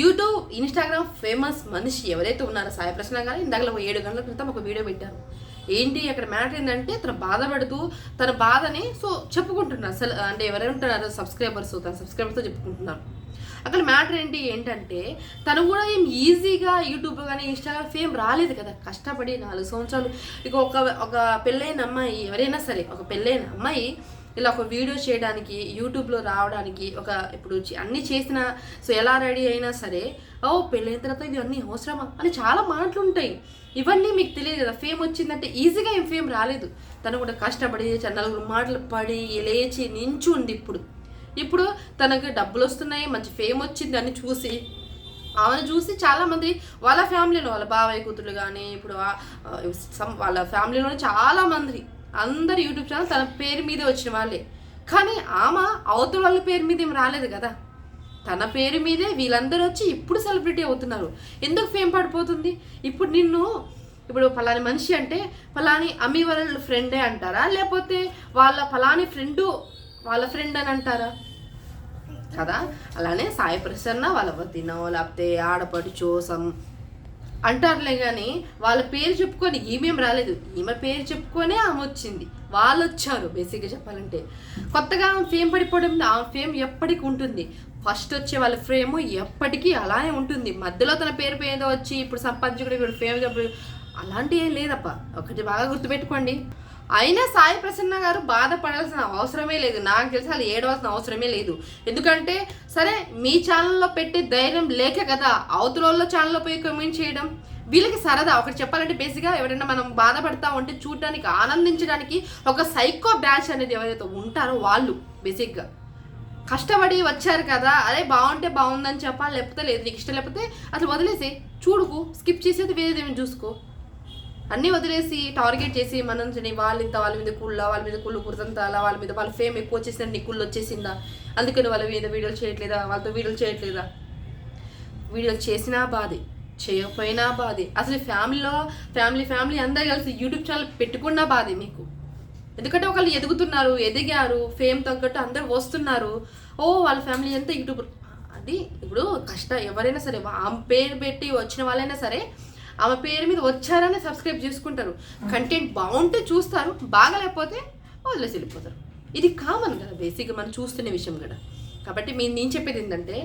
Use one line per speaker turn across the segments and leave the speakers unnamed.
YouTube Instagram famous మనిషి ఎవరైతే ఉన్నారో సాయి ప్రశ్న గారు ఇందాక ఒక ఏడు గంటల క్రితం ఒక వీడియో పెట్టారు. ఏంటి అక్కడ మ్యాటర్ ఏంటంటే తన బాధపడుతూ తన బాధని సో చెప్పుకుంటున్నారు. అసలు అంటే ఎవరైనా ఉంటున్నారు సబ్స్క్రైబర్స్ తన సబ్స్క్రైబర్స్తో చెప్పుకుంటున్నారు. అక్కడ మ్యాటర్ ఏంటి ఏంటంటే తను కూడా ఏం ఈజీగా యూట్యూబ్ కానీ ఇన్స్టాగ్రామ్ ఫేమ్ రాలేదు కదా. కష్టపడి నాలుగు సంవత్సరాలు. ఇక ఒక ఒక పెళ్ళైన అమ్మాయి ఎవరైనా సరే ఒక పెళ్ళైన అమ్మాయి ఇలా ఒక వీడియో చేయడానికి యూట్యూబ్లో రావడానికి ఒక ఇప్పుడు అన్ని చేసిన సో ఎలా రెడీ అయినా సరే ఓ పెళ్ళైన తర్వాత ఇవన్నీ అవసరమా? అని చాలా మాటలు ఉంటాయి. ఇవన్నీ మీకు తెలియదు కదా ఫేమ్ వచ్చిందంటే ఈజీగా ఏం ఫేమ్ రాలేదు. తను కూడా కష్టపడి నలుగురు మాటలు పడి లేచి నించుంది ఇప్పుడు. ఇప్పుడు తనకు డబ్బులు వస్తున్నాయి మంచి ఫేమ్ వచ్చింది అని చూసి ఆమెను చూసి చాలామంది వాళ్ళ ఫ్యామిలీలో వాళ్ళ బాబాయ్ కూతురు కానీ ఇప్పుడు వాళ్ళ ఫ్యామిలీలోనే చాలా మంది అందరు యూట్యూబ్ ఛానల్ తన పేరు మీదే వచ్చిన వాళ్ళే. కానీ ఆమె అవతల వాళ్ళ పేరు మీద ఏం రాలేదు కదా. తన పేరు మీదే వీళ్ళందరూ వచ్చి ఇప్పుడు సెలబ్రిటీ అవుతున్నారు. ఎందుకు ఫేమ్ పడిపోతుంది? ఇప్పుడు నిన్ను ఇప్పుడు ఫలాని మనిషి అంటే ఫలాని అమ్మి వాళ్ళ ఫ్రెండే అంటారా? లేకపోతే వాళ్ళ ఫలాని ఫ్రెండు వాళ్ళ ఫ్రెండ్ అని అంటారా? కదా? అలానే సాయి ప్రసన్న వాళ్ళ వదినో లేకపోతే ఆడపడుచో సమ్ అంటారులే కానీ వాళ్ళ పేరు చెప్పుకొని ఈమెం రాలేదు. ఈమె పేరు చెప్పుకొనే ఆమె వచ్చింది. వాళ్ళు వచ్చారు బేసిక్గా చెప్పాలంటే. కొత్తగా ఆమె ఫేమ్ పడిపోవడం ఆమె ఫేమ్ ఎప్పటికి ఉంటుంది. ఫస్ట్ వచ్చే వాళ్ళ ఫేమ్ ఎప్పటికీ అలానే ఉంటుంది. మధ్యలో తన పేరు పేద వచ్చి ఇప్పుడు సంపాదించుకుని ఇప్పుడు ఫేమ్ అలాంటి ఏం లేదప్ప. ఒకటి బాగా గుర్తుపెట్టుకోండి. అయినా సాయి ప్రసన్న గారు బాధపడాల్సిన అవసరమే లేదు. నాకు తెలిసి అసలు ఏడవలసిన అవసరమే లేదు. ఎందుకంటే సరే మీ ఛానల్లో పెట్టే ధైర్యం లేక కదా అవతల ఛానల్లో పోయి కమెంట్ చేయడం. వీళ్ళకి సరదా. ఒకటి చెప్పాలంటే బేసిక్గా ఎవరైనా మనం బాధపడతా ఉంటే చూడడానికి ఆనందించడానికి ఒక సైకో బ్యాచ్ అనేది ఎవరైతే ఉంటారో వాళ్ళు బేసిక్గా కష్టపడి వచ్చారు కదా అరే బాగుంటే బాగుందని చెప్పాలి లేకపోతే లేదు నీకు ఇష్టం లేకపోతే అసలు వదిలేసి చూడుకు స్కిప్ చేసేది వేరేది ఏమైనా చూసుకో. అన్నీ వదిలేసి టార్గెట్ చేసి మనం వాళ్ళ ఇంత వాళ్ళ మీద కుళ్ళ వాళ్ళ మీద కుళ్ళు కుర్తంతాలా వాళ్ళ మీద వాళ్ళ ఫేమ్ ఎక్కువ వచ్చేసిందా నీ కుళ్ళు వచ్చేసిందా? అందుకని వాళ్ళ మీద వీడియోలు చేయట్లేదా? వాళ్ళతో వీడియోలు చేయట్లేదా? వీడియోలు చేసినా బాధే చేయకపోయినా బాధే. అసలు ఫ్యామిలీలో ఫ్యామిలీ ఫ్యామిలీ అందరు కలిసి యూట్యూబ్ ఛానల్ పెట్టుకున్నా బాధే మీకు. ఎందుకంటే ఒకళ్ళు ఎదుగుతున్నారు ఎదిగారు ఫేమ్ తగ్గట్టు అందరు వస్తున్నారు. ఓ వాళ్ళ ఫ్యామిలీ అంతా యూట్యూబ్ అది ఇప్పుడు కష్టం. ఎవరైనా సరే ఆమె పేరు పెట్టి వచ్చిన వాళ్ళైనా సరే ఆమె పేరు మీద వచ్చారని సబ్స్క్రైబ్ చేసుకుంటారు. కంటెంట్ బాగుంటే చూస్తారు బాగలేకపోతే వదిలేసి వెళ్ళిపోతారు. ఇది కామన్ కదా బేసిక్గా మనం చూస్తున్న విషయం కదా. కాబట్టి మీ నేను చెప్పేది ఏంటంటే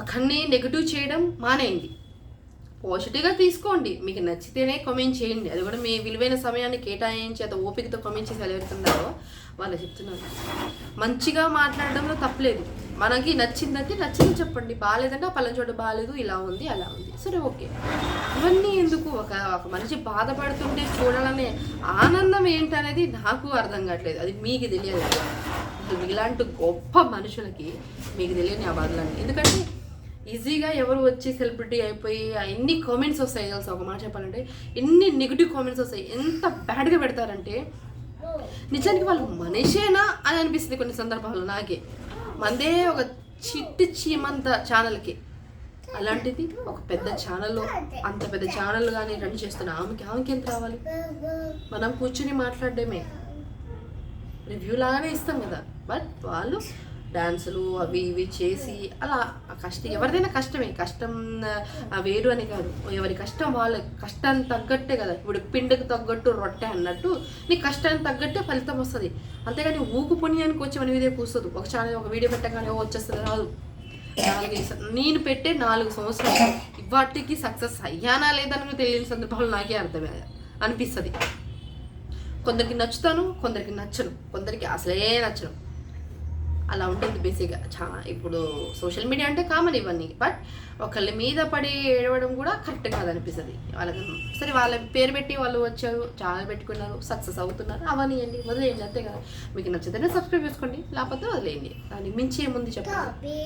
ఒకరిని నెగిటివ్ చేయడం మానేయండి. పాజిటివ్గా తీసుకోండి. మీకు నచ్చితేనే కామెంట్ చేయండి. అది కూడా మీ విలువైన సమయాన్ని కేటాయించి అది ఓపికతో కామెంట్ చేసి ఎవరుతున్నారో వాళ్ళు చెప్తున్నారు. మంచిగా మాట్లాడడంలో తప్పలేదు. మనకి నచ్చిందంటే నచ్చింది చెప్పండి. బాగాలేదంటే ఆ పలానా చోట బాగాలేదు ఇలా ఉంది అలా ఉంది. సరే ఓకే. ఇవన్నీ ఎందుకు ఒక ఒక మనిషి బాధపడుతుంటే చూడాలనే ఆనందం ఏంటనేది నాకు అర్థం కావట్లేదు. అది మీకు తెలియదు ఇలాంటి గొప్ప మనుషులకి మీకు తెలియని ఆ బాధలన్నీ. ఎందుకంటే ఈజీగా ఎవరు వచ్చి సెలబ్రిటీ అయిపోయి ఆ ఎన్ని కామెంట్స్ వస్తాయి తెలుసా? ఒక మాట చెప్పాలంటే ఎన్ని నెగిటివ్ కామెంట్స్ వస్తాయి? ఎంత బ్యాడ్గా పెడతారంటే నిజానికి వాళ్ళు మనిషేనా అని అనిపిస్తుంది కొన్ని సందర్భాల్లో నాకే. మందే ఒక చిట్టి చీమంత ఛానల్కి అలాంటిది ఒక పెద్ద ఛానల్లో అంత పెద్ద ఛానల్ కానీ రన్ చేస్తున్న ఆమెకి ఆమెకి ఎంత రావాలి? మనం కూర్చుని మాట్లాడడమే. రివ్యూ లాగానే ఇస్తాం కదా. బట్ వాళ్ళు డాన్సులు అవి ఇవి చేసి అలా ఆ కష్టం ఎవరిదైనా కష్టమే. కష్టం వేరు అని కాదు. ఎవరి కష్టం వాళ్ళ కష్టానికి తగ్గట్టే కదా. ఇప్పుడు పిండికి తగ్గట్టు రొట్టె అన్నట్టు నీ కష్టానికి తగ్గట్టే ఫలితం వస్తుంది. అంతేగాని ఊకు పుణ్యానికి వచ్చి మన మీదే కూర్చోదు ఒక ఛానల్ ఒక వీడియో పెట్టగానే ఓ వచ్చేస్తుంది రాదు. నాలుగు నేను పెట్టే నాలుగు సంవత్సరాలు ఇవాటికి సక్సెస్ అయ్యానా లేదని తెలియని సందర్భాలు నాకే అర్థమే అనిపిస్తుంది. కొందరికి నచ్చుతాను కొందరికి నచ్చను. కొందరికి అసలే నచ్చను. అలా ఉంటుంది బేసిక్గా. చా ఇప్పుడు సోషల్ మీడియా అంటే కామన్ ఇవన్నీ. బట్ ఒకళ్ళ మీద పడి ఏడవడం కూడా కరెక్ట్ కాదనిపిస్తుంది. వాళ్ళకి సరే వాళ్ళ పేరు పెట్టి వాళ్ళు వచ్చారు ఛానల్ పెట్టుకున్నారు సక్సెస్ అవుతున్నారు అవన్నీ వదిలేయండి అంతే కదా. మీకు నచ్చితేనే సబ్స్క్రైబ్ చేసుకోండి లేకపోతే వదిలేయండి. దానికి మించి ఏముంది చెప్పండి?